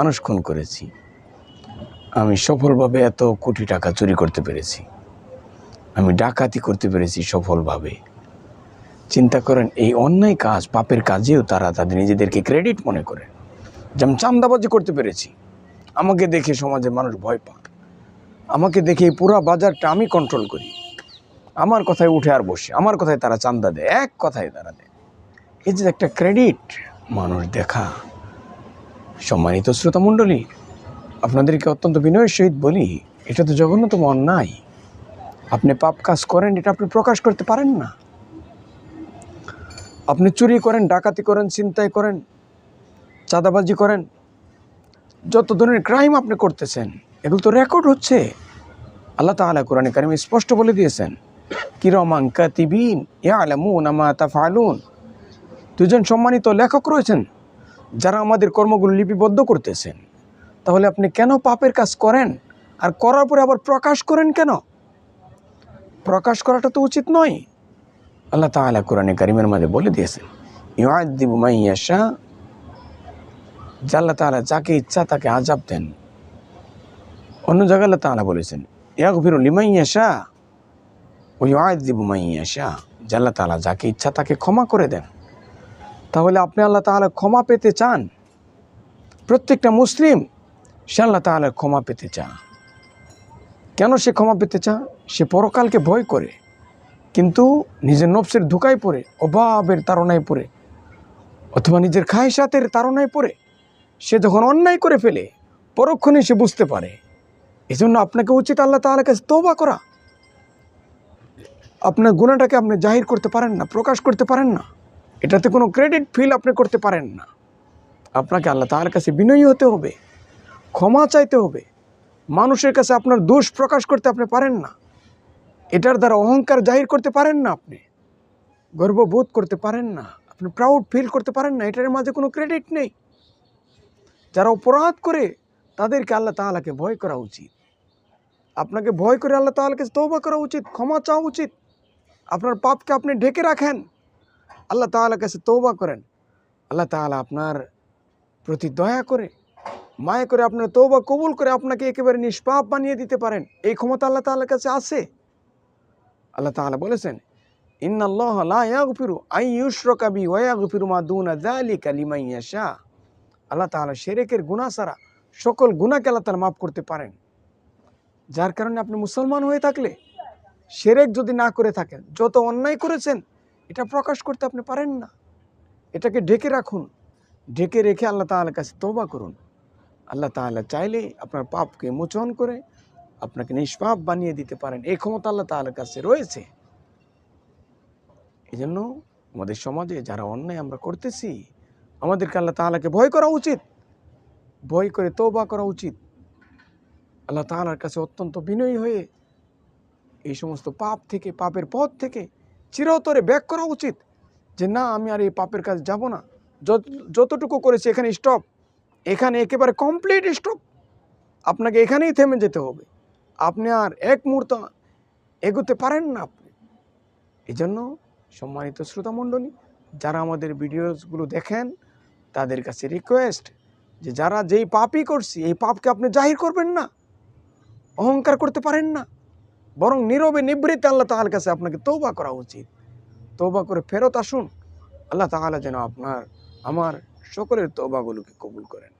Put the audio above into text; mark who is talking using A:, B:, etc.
A: মানুষ খুন করেছি। আমি সফলভাবে এত কোটি টাকা চুরি করতে পেরেছি। আমি ডাকাতি করতে পেরেছি সফলভাবে। চিন্তা করেন, এই অন্যায় কাজ পাপের কাজেও তারা তাদের নিজেদেরকে ক্রেডিট মনে করে। যেমন চান্দাবাজি করতে পেরেছি। আমাকে দেখে সমাজে মানুষ ভয় পাক। আমাকে দেখে এই পুরো বাজারটা আমি কন্ট্রোল করি। আমার কথায় উঠে আর বসে। আমার কথায় তারা চান্দা দেয়। এক কথায় তারা দেয়। এই যে একটা ক্রেডিট মানুষ দেখা সম্মানিত শ্রোতামণ্ডলী, আপনাদেরকে অত্যন্ত বিনয়ের সহিত বলি, এটা তো জঘন্যতম অন্যায়। আপনি পাপ কাজ করেন, এটা আপনি প্রকাশ করতে পারেন না। আপনি চুরি করেন, ডাকাতি করেন, ছিনতাই করেন, চাঁদাবাজি করেন, যত ধরনের ক্রাইম আপনি করতেছেন, এগুলো তো রেকর্ড হচ্ছে। আল্লাহ তাআলা কোরআনে কারিমে স্পষ্ট বলে দিয়েছেন, কিরমাং কাতিবিন ইয়ালামুন আমা তাফআলুন। দুজন সম্মানিত লেখক রয়েছেন যারা আমাদের কর্মগুলো লিপিবদ্ধ করতেছেন, তাহলে আপনি কেন পাপের কাজ করেন? আর করার পরে আবার প্রকাশ করেন কেন? প্রকাশ করাটা তো উচিত নয়। আল্লাহ তাআলা কোরআনে কারিমের মাঝে বলে দিয়েছেন ইউআদিবু মাইয়াশা যে আল্লাহ তাআলা যাকে ইচ্ছা তাকে আজাব দেন। অন্য জায়গায় আল্লাহ তাআলা বলেছেন ইয়াক ইয়াগফিরু লিমাইয়াশা ও ইউআদিবু মাইয়াশা যে আল্লাহ তাআলা যাকে ইচ্ছা তাকে ক্ষমা করে দেন। তাহলে আপনি আল্লাহ তাআলা ক্ষমা পেতে চান। প্রত্যেকটা মুসলিম, সে আল্লাহ তাআলার ক্ষমা পেতে চান কেন সে ক্ষমা পেতে চায়? সে পরকালকে ভয় করে। কিন্তু নিজের নফসের ধোকায় পড়ে, অভাবের তারণায় পড়ে, অথবা নিজের খায়সাতের তারণায় পড়ে, সে যখন অন্যায় করে ফেলে পরক্ষণে সে বুঝতে পারে। এই জন্য আপনাকে উচিত আল্লাহ তাআলার কাছে তওবা করা। আপনার গুণাটাকে আপনি জাহির করতে পারেন না, প্রকাশ করতে পারেন না। এটাতে কোনো ক্রেডিট ফিল আপনি করতে পারেন না। আপনাকে আল্লাহ তাআলার কাছে বিনয়ী হতে হবে, ক্ষমা চাইতে হবে। মানুষের কাছে আপনার দোষ প্রকাশ করতে আপনি পারেন না। এটার দ্বারা অহংকার জাহির করতে পারেন না আপনি। গর্ববোধ করতে পারেন না। আপনি প্রাউড ফিল করতে পারেন না। এটার মাঝে কোনো ক্রেডিট নেই। যারা অপরাধ করে, তাদেরকে আল্লাহ তাআলাকে ভয় করা উচিত। আপনাকে ভয় করে আল্লাহ তাআলার কাছে তওবা করা উচিত, ক্ষমা চাওয়া উচিত। আপনার পাপকে আপনি ঢেকে রাখেন। আল্লাহ তাআলার কাছে তৌবা করেন। আল্লাহ তাআলা আপনার প্রতি দয়া করে, মায়া করে আপনার তৌবা কবুল করে আপনাকে একেবারে নিষ্পাপ বানিয়ে দিতে পারেন। এই ক্ষমতা আল্লাহ তাআলার কাছে আছে। আল্লাহ তাআলা বলেছেন, ইন্নাল্লাহ লা ইয়াগফিরু আন ইউশরাকা বি ওয়া ইয়াগফিরু মা দুনা যালিকা লিমান ইয়াশা। আল্লাহ তাআলা শিরকের গুনাহ ছাড়া সকল গুনাহকে আল্লাহ তাআলা মাফ করতে পারেন। যার কারণে আপনি মুসলমান হয়ে থাকলে শিরক যদি না করে থাকেন, যত অন্যায় করেছেন এটা প্রকাশ করতে আপনি পারেন না। এটাকে ঢেকে রাখুন। ঢেকে রেখে আল্লাহ তাআলার কাছে তওবা করুন। আল্লাহ তাআলা চাইলে আপনার পাপকে মোচন করে আপনাকে নিষ্পাপ বানিয়ে দিতে পারেন। এই ক্ষমতা আল্লাহ তাআলার কাছে রয়েছে। এই জন্য আমাদের সমাজে যারা অন্যায় আমরা করতেছি, আমাদেরকে আল্লাহ তাআলাকে ভয় করা উচিত। ভয় করে তৌবা করা উচিত। আল্লাহ তাআলার কাছে অত্যন্ত বিনয়ী হয়ে এই সমস্ত পাপ থেকে, পাপের পথ থেকে চিরতরে ব্যাক করা উচিত যে না, আমি আর এই পাপের কাজ যাব না। যত, যতটুকু করেছি এখানে স্টপ এখানে একেবারে কমপ্লিট স্টপ আপনাকে এখানেই থেমে যেতে হবে। আপনি আর এক মুহূর্ত এগোতে পারেন না আপনি। এই জন্য সম্মানিত শ্রোতামণ্ডলী যারা আমাদের ভিডিওসগুলো দেখেন, তাদের কাছে রিকোয়েস্ট যে যারা যেই পাপই করছি, এই পাপকে আপনি জাহির করবেন না, অহংকার করতে পারেন না। বরং নীরবে নিবৃত্তে আল্লাহ তাহার কাছে আপনাকে তৌবা করা উচিত। তৌবা করে ফেরত আসুন। আল্লাহ তাহলে যেন আপনার, আমার সকলের তৌবাগুলোকে কবুল করেন।